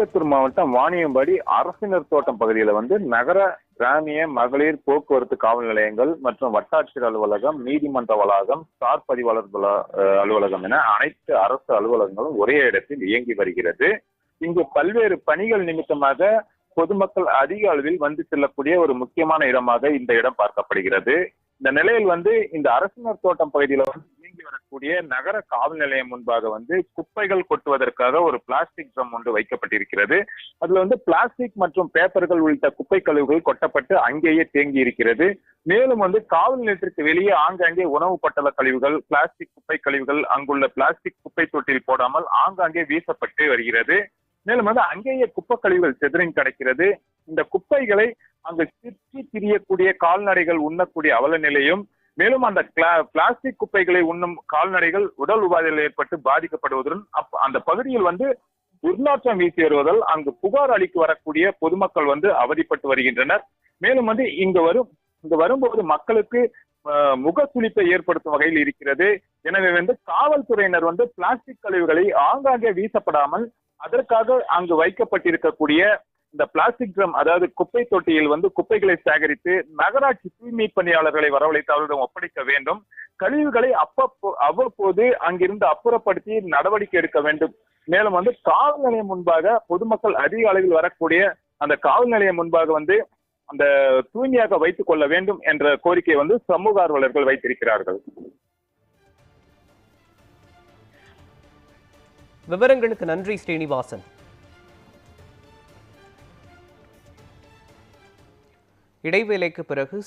திருப்பத்தூர் மாவட்டம் வாணியம்பாடி அரசினர் தோட்டம் பகுதியில் வந்து நகர கிராமிய மகளிர் போக்குவரத்து காவல் நிலையங்கள் மற்றும் வட்டாட்சியர் அலுவலகம் நீதிமன்ற வளாகம் சார் பதிவாளர் வள- அலுவலகம் என அனைத்து அரசு அலுவலகங்களும் ஒரே இடத்தில் இயங்கி வருகிறது. இங்கு பல்வேறு பணிகள் நிமித்தமாக பொதுமக்கள் அதிக அளவில் வந்து செல்லக்கூடிய ஒரு முக்கியமான இடமாக இந்த இடம் பார்க்கப்படுகிறது. இந்த நிலையில் வந்து இந்த அரசினர் தோட்டம் பகுதியில வந்து இயங்கி வரக்கூடிய நகர காவல் நிலையம் முன்பாக வந்து குப்பைகள் கொட்டுவதற்காக ஒரு பிளாஸ்டிக் ட்ரம் ஒன்று வைக்கப்பட்டிருக்கிறது. அதுல வந்து பிளாஸ்டிக் மற்றும் பேப்பர்கள் உள்ளிட்ட குப்பை கழிவுகள் கொட்டப்பட்டு அங்கேயே தேங்கி இருக்கிறது. மேலும் வந்து காவல் நிலையத்திற்கு வெளியே ஆங்காங்கே உணவு பட்டல கழிவுகள் பிளாஸ்டிக் குப்பை கழிவுகள் அங்குள்ள பிளாஸ்டிக் குப்பை தொட்டில் போடாமல் ஆங்காங்கே வீசப்பட்டு வருகிறது. மேலும் வந்து அங்கேயே குப்பை கழிவுகள் செதறிங் கிடைக்கிறது. இந்த குப்பைகளை அங்கு திரியக்கூடிய கால்நடைகள் உண்ணக்கூடிய அவல நிலையும் மேலும் அந்த பிளாஸ்டிக் குப்பைகளை உண்ணும் கால்நடைகள் உடல் உபாதைகள் ஏற்பட்டு பாதிக்கப்படுவதுடன் அப்- அந்த பகுதியில் வந்து துர்நாற்றம் வீசி வருவதால் அங்கு புகார் அளிக்க வரக்கூடிய பொதுமக்கள் வந்து அவதிப்பட்டு வருகின்றனர். மேலும் வந்து இங்கு வரும் இங்கு வரும்போது மக்களுக்கு முக முகசுளிப்பை ஏற்படுத்தும் வகையில் இருக்கிறது. எனவே வந்து காவல்துறையினர் வந்து பிளாஸ்டிக் கழிவுகளை ஆங்காங்கே வீசப்படாமல் அதற்காக அங்கு வைக்கப்பட்டிருக்கக்கூடிய இந்த பிளாஸ்டிக் ட்ரம் அதாவது குப்பை தொட்டியில் வந்து குப்பைகளை சேகரித்து நகராட்சி தூய்மை பணியாளர்களை வரவழைத்து அவர்களிடம் ஒப்படைக்க வேண்டும். கழிவுகளை அப்பப்போ அவ்வப்போது அங்கிருந்து அப்புறப்படுத்தி நடவடிக்கை எடுக்க வேண்டும். மேலும் வந்து காவல் நிலையம் முன்பாக பொதுமக்கள் அதிக அளவில் வரக்கூடிய அந்த காவல் நிலையம் முன்பாக வந்து அந்த தூய்மையாக வைத்துக் கொள்ள வேண்டும் என்ற கோரிக்கை வந்து சமூக ஆர்வலர்கள் வைத்திருக்கிறார்கள். விவரங்களுக்கு நன்றி ஸ்ரீனிவாசன். இடைவேளைக்கு பிறகு